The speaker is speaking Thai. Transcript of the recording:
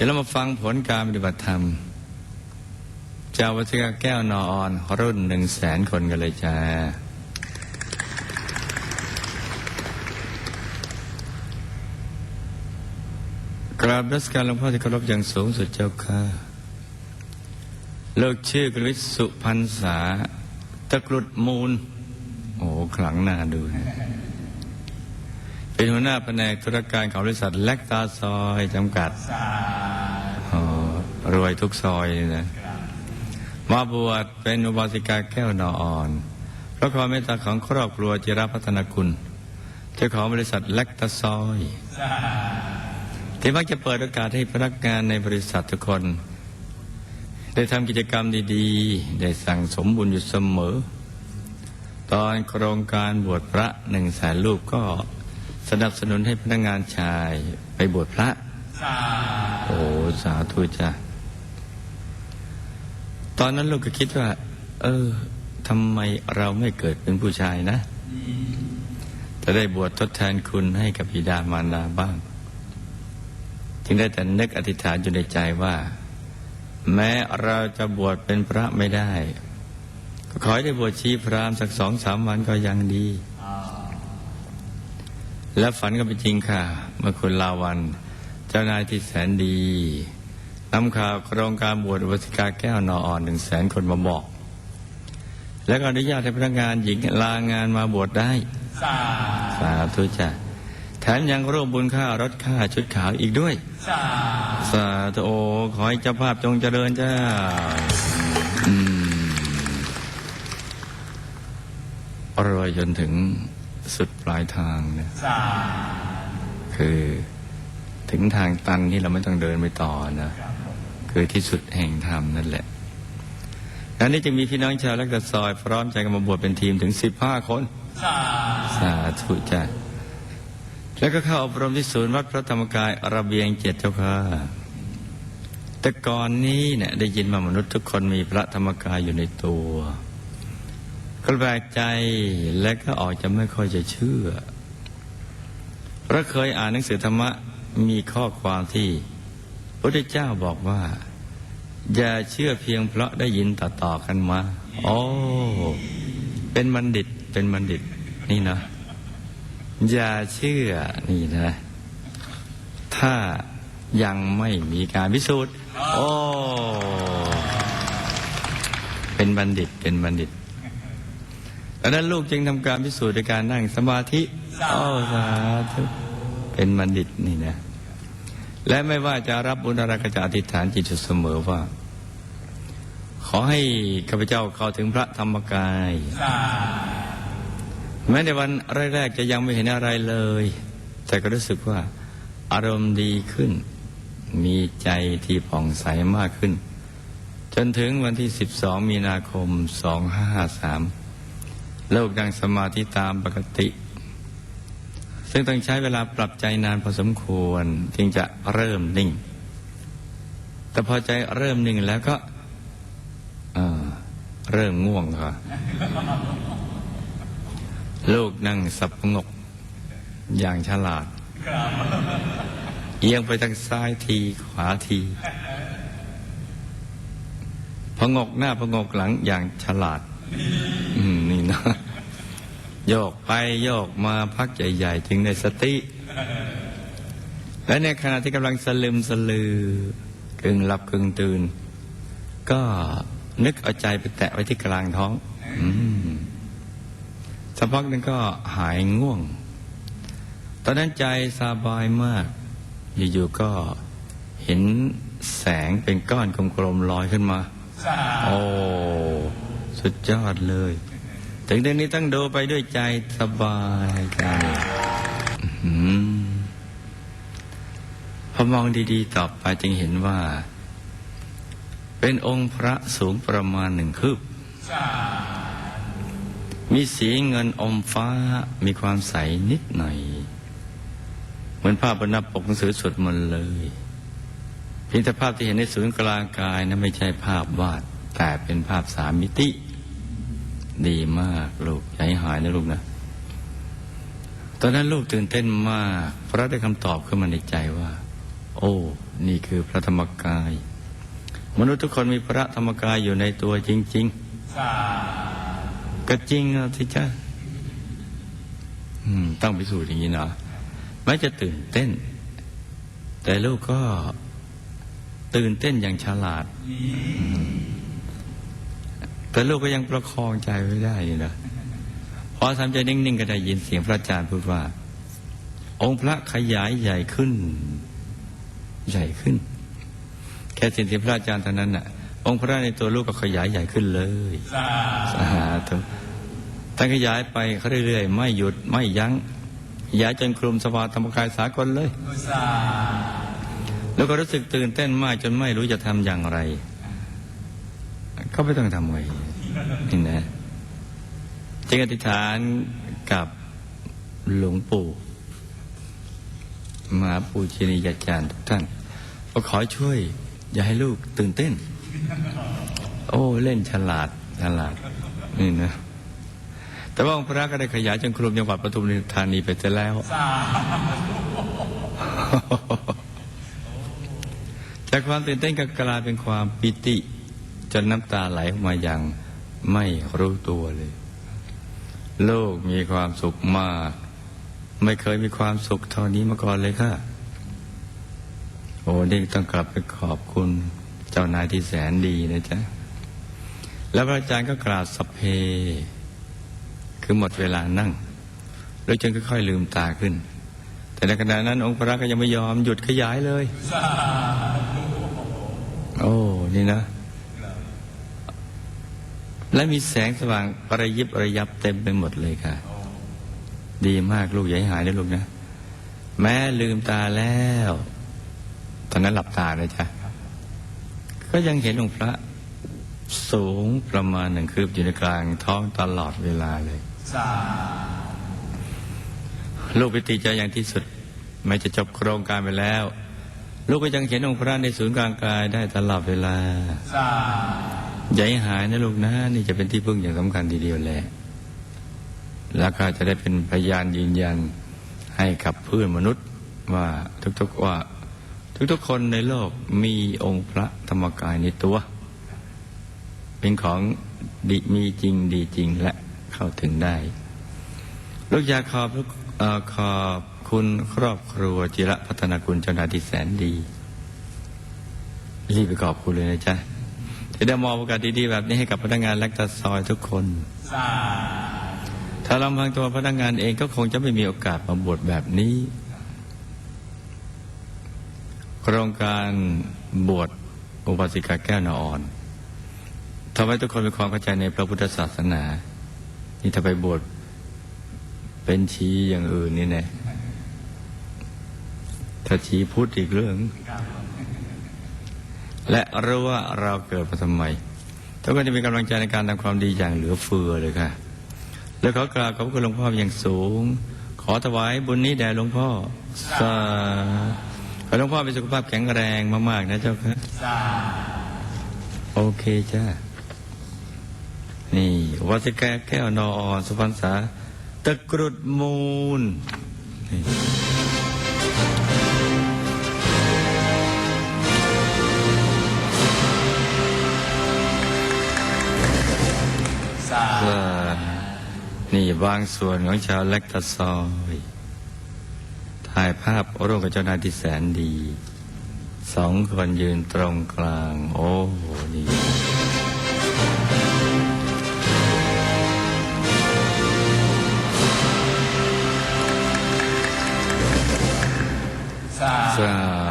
ดี๋ยวเรามาฟังผลการปฏิบัติธรรมจากวัชกาแก้วนออนรุ่นหนึ่งแสนคนกันเลยจ้ากราบรัศการหลวงพ่อที่เคารพอย่างสูงสุดเจ้าค่ะ เลิกชื่อกฤษสุพันษาตะกรุดมูล โอ้ขลังหน้าดูนะ เป็นหัวหน้าแผนกธุรการของบริษัทแลกตาซอยจำกัดรวยทุกซอยนะมาบวชเป็นอุบาสิกาแก้วนออ่อนเพราะความเมตตาของครอบครัวจิรพัฒนกุล เจ้าของบริษัทแลกตาซอยที่มักจะเปิดโอกาสให้พนักงานในบริษัททุกคน ได้ทำกิจกรรมดีๆ ได้สั่งสมบุญอยู่เสมอ ตอนโครงการบวชพระหนึ่งแสนรูปก็ สนับสนุนให้พนักงานชายไปบวชพระโอ้สาธุจ้ะตอนนั้นลูกก็คิดว่า เออทำไมเราไม่เกิดเป็นผู้ชายนะจะได้บวชทดแทนคุณให้กับบิดามารดาบ้าง จึงได้แต่นึกอธิษฐานอยู่ในใจว่า แม้เราจะบวชเป็นพระไม่ได้ ก็ขอให้ได้บวชชีพรามสักสองสามวันก็ยังดี และฝันก็เป็นจริงค่ะเมื่อคุณลาวัน เจ้านายที่แสนดีนำข่าวโครงการบวชอุบาสิกาแก้วนออ่อนหนึ่งแสนคนมาบอก และก็อนุญาตให้พนักงานหญิงลางานมาบวชได้สาธุจ้ะแถมยังร่วมบุญค่ารถค่าชุดขาวอีกด้วย สาธุโอขอให้เจ้าภาพจงเจริญจ้าอืมรวยจนถึง สุดปลายทางเนี่ยคือถึงทางตันที่เราไม่ต้องเดินไปต่อนะคือที่สุดแห่งธรรมนั่นแหละงานนี้จึงมีพี่น้องชาวลักษซอย พร้อมใจกันมาบวชเป็นทีมถึงสิบห้าคน สาธุจ้ะแล้วก็เข้าอบรมที่ศูนย์วัดพระธรรมกายระเบียงเจ็ดเจ้าค่ะแต่ก่อนนี้เนี่ยได้ยินมามนุษย์ทุกคนมีพระธรรมกายอยู่ในตัว ก็แปลกใจและก็ออกจะไม่ค่อยจะเชื่อเพราะเคยอ่านหนังสือธรรมะมีข้อความที่พระเจ้าบอกว่า อย่าเชื่อเพียงเพราะได้ยินต่อๆกันมาโอ้เป็นบัณฑิตเป็นบัณฑิตนี่นะอย่าเชื่อนี่นะ ถ้ายังไม่มีการพิสูจน์ โอ้ เป็นบัณฑิตเป็นบัณฑิต ดังนั้นลูกจึงทำการพิสูจน์ในการนั่งสมาธิอ้สาธุเป็นบัณฑิตนี่นะ และไม่ว่าจะรับบุญอะไรก็จะอธิษฐานจิตอยู่เสมอว่า ขอให้ข้าพเจ้าเข้าถึงพระธรรมกาย แม้ในวันแรกๆจะยังไม่เห็นอะไรเลย แต่ก็รู้สึกว่า อารมณ์ดีขึ้น มีใจที่ผ่องใสมากขึ้น จนถึงวันที่ 12 มีนาคม 2553 โลกดังสมาธิตามปกติ ซึ่งต้องใช้เวลาปรับใจนานพอสมควรจึงจะเริ่มนิ่ง แต่พอใจเริ่มนิ่งแล้วก็เริ่มง่วงค่ะลูกนั่งสับงก อย่างฉลาด เอียงไปทางซ้ายทีขวาทีพงกหน้าพงกหลังอย่างฉลาด นี่นะโยกไปโยกมาพักใหญ่ๆจึงในสติ และในขณะที่กำลังสลึมสลือกึ่งหลับกึ่งตื่น ก็นึกเอาใจไปแตะไว้ที่กลางท้องอืมสักพักหนึงก็หายง่วง ตอนนั้นใจสบายมาก อยู่ๆก็เห็นแสงเป็นก้อนกลมๆลอยขึ้นมา โอ้ สุดยอดเลย ถึงเดี๋ยวนี้ต้องดูไปด้วยใจสบายใจพอมองดีๆ ต่อไปจึงเห็นว่า เป็นองค์พระสูงประมาณหนึ่งคืบ มีสีเงินอมฟ้ามีความใสนิดหน่อย เหมือนภาพบนหน้าปกหนังสือสวดมนต์เลยเพียงแต่ภาพที่เห็นในศูนย์กลางกายนะไม่ใช่ภาพวาด แต่เป็นภาพสามมิติ ดีมากลูกใจหายนะลูกนะตอนนั้นลูกตื่นเต้นมากเพราะได้คำตอบขึ้นมาในใจว่า โอ้ นี่คือพระธรรมกาย มนุษย์ทุกคนมีพระธรรมกายอยู่ในตัวจริงๆก็จริงนะที่จ้าต้องพิสูจน์อย่างนี้เนาะไม่จะตื่นเต้น แต่ลูกก็ตื่นเต้นอย่างฉลาด แต่ลูกก็ยังประคองใจไว้ได้อยู่นะพอทำใจนิ่งๆก็ได้ยินเสียงพระอาจารย์พูดว่า องค์พระขยายใหญ่ขึ้น ใหญ่ขึ้น แค่สิ่งที่พระอาจารย์เท่านั้นน่ะ องค์พระในตัวลูกก็ขยายใหญ่ขึ้นเลยสาธุท่านขยายไปเรื่อยๆไม่หยุดไม่ยัง้งขยายจนคลุมสภาธรรมกายสากลเลย แล้วก็รู้สึกตื่นเต้นมากจนไม่รู้จะทำอย่างไร ก็ไม่ต้องทำไงนี่นะจึงอธิษฐานกับหลวงปู่มหาปูชนียาจารย์ทุกท่านก็ขอช่วย อย่าให้ลูกตื่นเต้น โอ้เล่นฉลาดฉลาด นี่นะ แต่ว่าองค์พระก็ได้ขยายจนคลุมจังหวัดปทุมธานีไปเสร็จแล้วจากความตื่นเต้นก็กลายเป็นความปิติ นน้ำตาไหลออกมาอย่างไม่รู้ตัวเลย โลกมีความสุขมาก ไม่เคยมีความสุขเท่านี้มาก่อนเลยค่ะ โอ้นี่ต้องกลับไปขอบคุณเจ้านายที่แสนดีนะจ๊ะ แล้วพระอาจารย์ก็กราบสัพเพ คือหมดเวลานั่ง แล้วจึงค่อยๆลืมตาขึ้น แต่ในขณะนั้น องค์พระก็ยังไม่ยอมหยุดขยายเลย โอ้ นี่นะ และมีแสงสว่างประยิบระยับเต็มไปหมดเลยค่ะ ดีมากลูกอย่าให้หายนะลูกนะ แม้ลืมตาแล้ว ตอนนั้นหลับตาเลยจ้ะก็ยังเห็นองค์พระสูงประมาณหนึ่งคืบอยู่ในกลางท้องตลอดเวลาเลยลูกปิติใจอย่างที่สุดไม่จะจบโครงการไปแล้ว ลูกก็ยังเห็นองค์พระในศูนย์กลางกายได้ตลอดเวลาา ให้หายนะลูกนะ นี่จะเป็นที่พึ่งอย่างสำคัญทีเดียวแหละแล้วก็จะได้เป็นพยานยืนยันให้กับเพื่อนมนุษย์ว่าทุกๆว่า ทุกๆคนในโลกมีองค์พระธรรมกายในตัว เป็นของดีมีจริงดีจริงและเข้าถึงได้ ลูกอยากขอบขอบคุณครอบครัวจิระพัฒนากุลเจ้าหน้าที่แสนดี รีบไปขอบคุณเลยนะจ๊ะ ที่ได้มอบโอกาสดีๆแบบนี้ให้กับพนักงานแลกตาซอยทุกคน ถ้าลำพังตัวพนักงานเองก็คงจะไม่มีโอกาสมาบวชแบบนี้ โครงการบวชอุบาสิกาแก้วนออ่อนทำให้ทุกคนมีความเข้าใจในพระพุทธศาสนา นี่ถ้าไปบวชเป็นชี้อย่างอื่นนี่แน่ถ้าชี้พุทธอีกเรื่อง และรู้ว่าเราเกิดมาทำไมทุกคนจะมีกำลังใจในการทำความดีอย่างเหลือเฟือเลยค่ะ แล้วขอกราบขอบคุณหลวงพ่ออย่างสูง ขอถวายบุญนี้แด่หลวงพ่อสาขอหลวงพ่อมีสุขภาพแข็งแรงมาก ๆ นะเจ้าค่ะโอเคจ้านี่วัดสิแก้แก้วนออสุพรรณษาตะกรุดมูล นี่ก็นี่บางส่วนของชาวเล็กตะซอย ถ่ายภาพร่วมกับเจ้านายที่แสนดี สองคนยืนตรงกลาง โอ้โหนี่สา